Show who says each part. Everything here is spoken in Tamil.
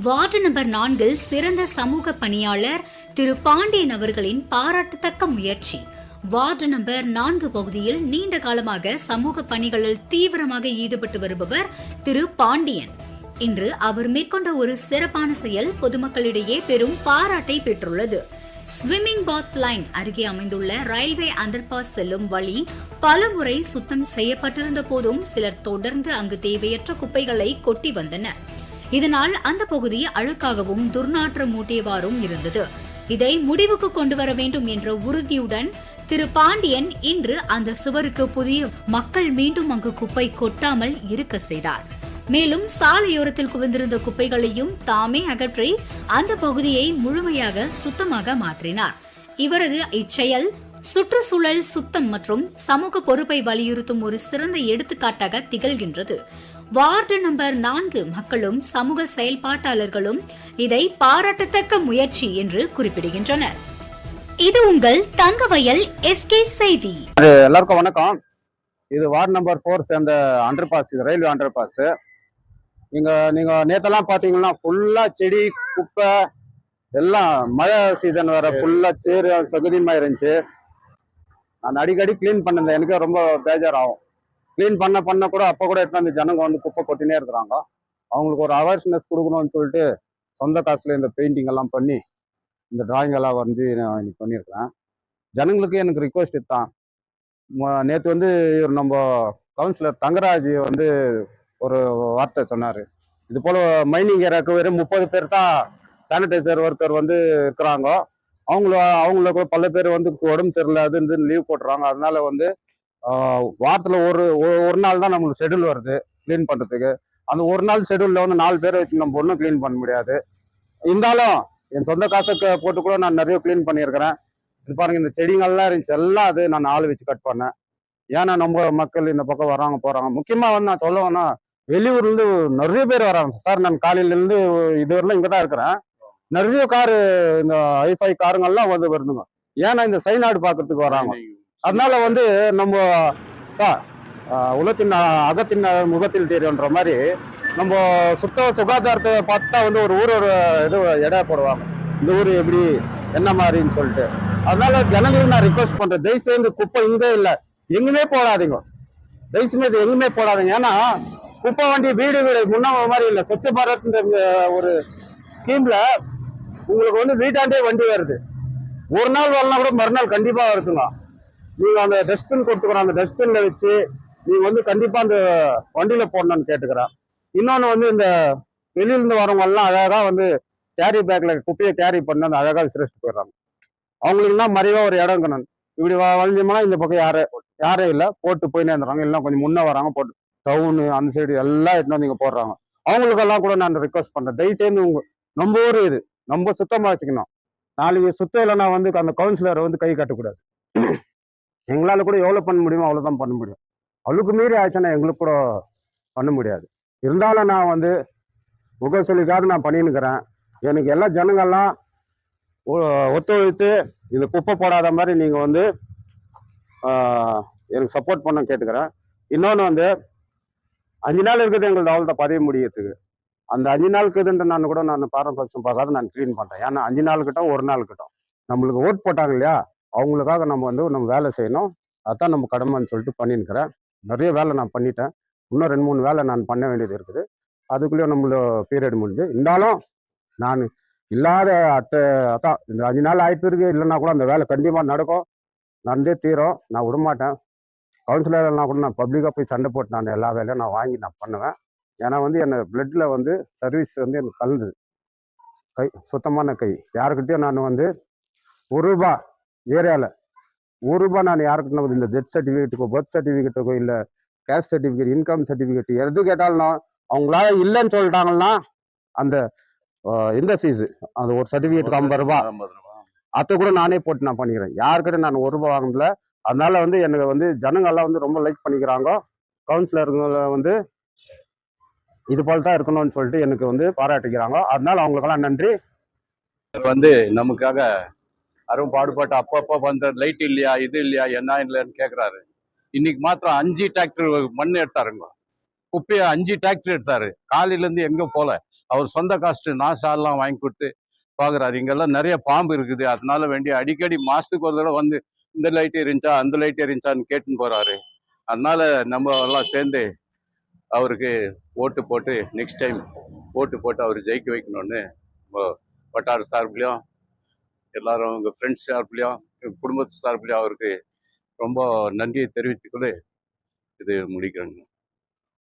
Speaker 1: வார்டு நம்பர் நான்கில் சிறந்த சமூக பணியாளர் திரு பாண்டியன் அவர்களின் பாராட்டத்தக்க முயற்சி. வார்டு நம்பர் நான்கு பகுதியில் நீண்ட காலமாக சமூக பணிகளில் தீவிரமாக ஈடுபட்டு வருபவர் திரு பாண்டியன். இன்று அவர் மேற்கொண்ட ஒரு சிறப்பான செயல் பொதுமக்களிடையே பெரும் பாராட்டை பெற்றுள்ளது. ஸ்விம்மிங் பாத் லைன் அருகே அமைந்துள்ள ரயில்வே அண்டர்பாஸ் செல்லும் வழி பலமுறை சுத்தம் செய்யப்பட்டிருந்த போதும் சிலர் தொடர்ந்து அங்கு தேவையற்ற குப்பைகளை கொட்டி வந்தனர். இதனால் அந்த பகுதி அழுக்காகவும் துர்நாற்றம் மூட்டியவாறும் இருந்தது. இதை முடிவுக்கு கொண்டு வர வேண்டும் என்ற உறுதியுடன் திரு பாண்டியன் இன்று அந்த சுவருக்கு புதிய மக்கள் மீண்டும் அங்கு குப்பை கொட்டாமல் இருக்க செய்தார். மேலும் சாலையோரத்தில் குவிந்திருந்த குப்பைகளையும் தாமே அகற்றி அந்த பகுதியை முழுமையாக சுத்தமாக மாற்றினார். இவரது இச்செயல் சுற்றுச்சூழல் சுத்தம் மற்றும் சமூக பொறுப்பை வலியுறுத்தும் ஒரு சிறந்த எடுத்துக்காட்டாக திகழ்கின்றது. வார்டு நம்பர் நான்கு மக்களும் சமூக செயல்பாட்டாளர்களும் இதை பாராட்டத்தக்க முயற்சி என்று குறிப்பிடுகின்றனர். இது உங்கள் தங்கவயல் எஸ்கே செய்தி.
Speaker 2: எல்லாருக்கும் வணக்கம். இது வார்டு நம்பர் ஃபோர் சேர்ந்த அண்டர் பாஸ் இது ரயில்வே அண்டர் பாஸ் இங்க நீங்க நேத்தெல்லாம் பாத்தீங்கன்னா ஃபுல்லா செடி குப்பை எல்லாம் மழை சீசன் வர ஃபுல்லா சேரு சகுதியமா இருந்துச்சு. நான் அடிக்கடி க்ளீன் பண்ணது எனக்கு ரொம்ப பேஜாராகும். க்ளீன் பண்ண பண்ண கூட அப்போ கூட எடுத்து அந்த ஜனங்க வந்து குப்பை கொட்டினே இருக்கிறாங்க. அவங்களுக்கு ஒரு அவேர்னஸ் கொடுக்கணும்னு சொல்லிட்டு சொந்த காசுல இந்த பெயிண்டிங் எல்லாம் பண்ணி இந்த டிராயிங் எல்லாம் வரைஞ்சி நான் இன்னைக்கு பண்ணியிருக்கிறேன். ஜனங்களுக்கு எனக்கு ரிக்வஸ்ட் தான். நேற்று வந்து இவர் நம்ம கவுன்சிலர் தங்கராஜ் வந்து ஒரு வார்த்தை சொன்னார். இது போல் மைனிங் ஏரியாவுக்கு வெறும் முப்பது பேர் தான் சானிடைசர் ஒர்க்கர் வந்து இருக்கிறாங்க. அவங்கள அவங்களுக்கு பல பேர் வந்து உடம்பு சரியில்லை அது லீவ் போட்டுறாங்க. அதனால வந்து வாரத்தில் ஒரு ஒரு- ஒரு நாள் தான் நம்மளுக்கு ஷெடியூல் வருது க்ளீன் பண்ணுறதுக்கு அந்த ஒரு நாள் ஷெடியூலில் வந்து நாலு பேரை வச்சு நம்ம ஒன்றும் க்ளீன் பண்ண முடியாது. இருந்தாலும் என் சொந்த காசுக்கு போட்டு கூட நான் நிறைய க்ளீன் பண்ணியிருக்கிறேன். இது பாருங்க இந்த செடிங்கள்லாம் இருந்துச்சு எல்லாம் அது நான் ஆள் வச்சு கட் பண்ணேன். ஏன்னா நம்ம மக்கள் இந்த பக்கம் வராங்க போகிறாங்க முக்கியமாக வந்து நான் சொல்லுவேன்னா வெளியூர்லேருந்து நிறைய பேர் வராங்க. சார் நான் காலையிலேருந்து இது வரலாம் இங்கே தான் இருக்கிறேன். நிறைய காரு இந்த ஐஃபை காருங்கள்லாம் வந்து வருதுங்க. ஏன்னா இந்த சைநாடு பார்க்கறதுக்கு வராங்க. அதனால வந்து நம்ம உலகத்தின் அகத்தின் முகத்தில் தெரியுன்ற மாதிரி நம்ம சுத்த சுகாதாரத்தை பார்த்தா வந்து ஒரு ஊர் ஒரு இது எடை போடுவாங்க. இந்த ஊர் எப்படி என்ன மாதிரின்னு சொல்லிட்டு. அதனால ஜனங்களுக்கு நான் ரிக்வஸ்ட் பண்றேன். தயவு செய்து குப்பை இங்கே இல்லை. எங்குமே போடாதீங்க. தயவு செய்து எங்குமே போடாதீங்க. ஏன்னா குப்பை வண்டி வீடு வீடு முன்ன மாதிரி இல்லை. ஸ்வச்ச பாரத்ன்ற ஒரு ஸ்கீம்ல உங்களுக்கு வந்து வீட்டாண்டே வண்டி வருது. ஒரு நாள் வரலாம் கூட மறுநாள் கண்டிப்பாக வருதுங்க நீங்க அந்த டஸ்ட்பின் கொடுத்துக்கிறோம் அந்த டஸ்ட்பின்ல வச்சு நீங்க வந்து கண்டிப்பா அந்த வண்டியில போடணும்னு கேட்டுக்கிறேன் இன்னொன்னு வந்து இந்த வெளியிலிருந்து வரவங்க எல்லாம் அழகா வந்து கேரி பேக்ல குப்பையை கேரி பண்ணி அந்த அழகா விசிரிச்சுட்டு போயிடுறாங்க. அவங்களுக்குன்னா மறைவா ஒரு இடம் இருக்கணும். இப்படி வ- வளைஞ்சோம்னா இந்த பக்கம் யாரும் யாரே இல்லை போட்டு போயினே இருந்துறாங்க எல்லாம் கொஞ்சம் முன்னே வராங்க போட்டு டவுனு அந்த சைடு எல்லாம் எடுத்துன்னு வந்து இங்கே போடுறாங்க. அவங்களுக்கெல்லாம் கூட நான் ரிக்வஸ்ட் பண்ணுறேன் தயவு செய்து உங்க நம்ம ஊர் இது. நம்ம சுத்தமாக வச்சுக்கணும். நாளைக்கு சுத்தம் இல்லைன்னா வந்து அந்த கவுன்சிலரை வந்து கை கட்டக்கூடாது. எங்களால் கூட எவ்வளோ பண்ண முடியுமோ அவ்வளோதான் பண்ண முடியும். அவளுக்கு மீறி ஆச்சுன்னா எங்களுக்கு கூட பண்ண முடியாது. இருந்தாலும் நான் வந்து முகசொலிக்காக நான் பண்ணின்னுக்கிறேன். எனக்கு எல்லா ஜனங்கள்லாம் ஒ- ஒத்துழைத்து இந்த குப்பை போடாத மாதிரி நீங்கள் வந்து எனக்கு சப்போர்ட் பண்ண கேட்டுக்கிறேன். இன்னொன்று வந்து அஞ்சு நாள் இருக்குது எங்களுக்கு அவ்வளோ பதவி முடியறதுக்கு. அந்த அஞ்சு நாள் இருக்குதுன்ற நான் கூட நான் பாரம்பரியம் பார்க்காத நான் க்ளீன் பண்ணுறேன் ஏன்னா அஞ்சு நாள் கிட்ட ஒரு நாள் கிட்ட நம்மளுக்கு ஓட் போட்டாங்க இல்லையா? அவங்களுக்காக நம்ம வந்து நம்ம வேலை செய்யணும். அதான் நம்ம கடமைன்னு சொல்லிட்டு பண்ணியிருக்கிறேன் நிறைய வேலை நான் பண்ணிட்டேன். இன்னும் ரெண்டு மூணு வேலை நான் பண்ண வேண்டியது இருக்குது. அதுக்குள்ளேயும் நம்மளோட பீரியட் முடிஞ்சு இருந்தாலும் நான் இல்லாத அத்தை அதான் இந்த அஞ்சு நாள் ஆகிட்டு இருக்கு இல்லைன்னா கூட அந்த வேலை கண்டிப்பாக நடக்கும். நடந்தே தீரும். நான் விடமாட்டேன். கவுன்சிலர்னா கூட நான் பப்ளிக்காக போய் சண்டை போட்டு நான் எல்லா வேலையும் நான் வாங்கி நான் பண்ணுவேன். ஏன்னா வந்து என்னை பிளட்டில் வந்து சர்வீஸ் வந்து எனக்கு கலந்து கை சுத்தமான கை. யாருக்கிட்டையும் நான் வந்து ஒரு ரூபா ஏரியாவில் ஒரு ரூபாய் நான் யாருக்கிட்ட இந்த டெத் சர்டிஃபிகேட்டுக்கோ பர்த் சர்டிஃபிகேட்டுக்கோ இல்லை கேஸ்ட் சர்டிஃபிகேட் இன்கம் சர்டிஃபிகேட் எது கேட்டாலும் அவங்களால இல்லைன்னு சொல்லிட்டாங்கன்னா அந்த இந்த ஃபீஸு அந்த ஒரு சர்டிஃபிகேட்டுக்கு ஐம்பது ரூபாய் அதை கூட நானே போட்டு நான் பண்ணிக்கிறேன். யாருக்கிட்ட நான் ஒரு ரூபாய் வாங்கினதில்ல. அதனால வந்து எனக்கு வந்து ஜனங்கள்லாம் வந்து ரொம்ப லைக் பண்ணிக்கிறாங்க. கவுன்சிலருங்களை வந்து இது போல தான் இருக்கணும்னு சொல்லிட்டு எனக்கு வந்து பாராட்டிக்கிறாங்க. அதனால அவங்களுக்கெல்லாம் நன்றி.
Speaker 3: வந்து நமக்காக அரும் பாடுபட்டு அப்பப்போ வந்து லைட் இல்லையா இது இல்லையா என்ன இல்லைன்னு கேட்குறாரு இன்னைக்கு மாத்திரம் அஞ்சு டிராக்டர் மண் எடுத்தாருங்க. குப்பையை அஞ்சு டிராக்டர் எடுத்தாரு. காலையிலேருந்து எங்கே போல. அவர் சொந்த காஸ்ட்டு நாசாலாம் வாங்கி கொடுத்து பார்க்குறாரு இங்கெல்லாம் நிறைய பாம்பு இருக்குது. அதனால வேண்டி அடிக்கடி மாதத்துக்கு ஒரு தடவை வந்து இந்த லைட் இருந்துச்சா அந்த லைட் இருந்துச்சான்னு கேட்டுன்னு போகிறாரு அதனால நம்ம எல்லாம் சேர்ந்து அவருக்கு ஓட்டு போட்டு நெக்ஸ்ட் டைம் ஓட்டு போட்டு அவர் ஜெயிக்க வைக்கணும்னு வட்டார சார்பிலையும் எல்லாரும் உங்கள் ஃப்ரெண்ட்ஸ் சார்பிலையும் குடும்பத்து சார்பிலையும் அவருக்கு ரொம்ப நன்றியை தெரிவித்துக்கொண்டு இது முடிக்கிறேங்க.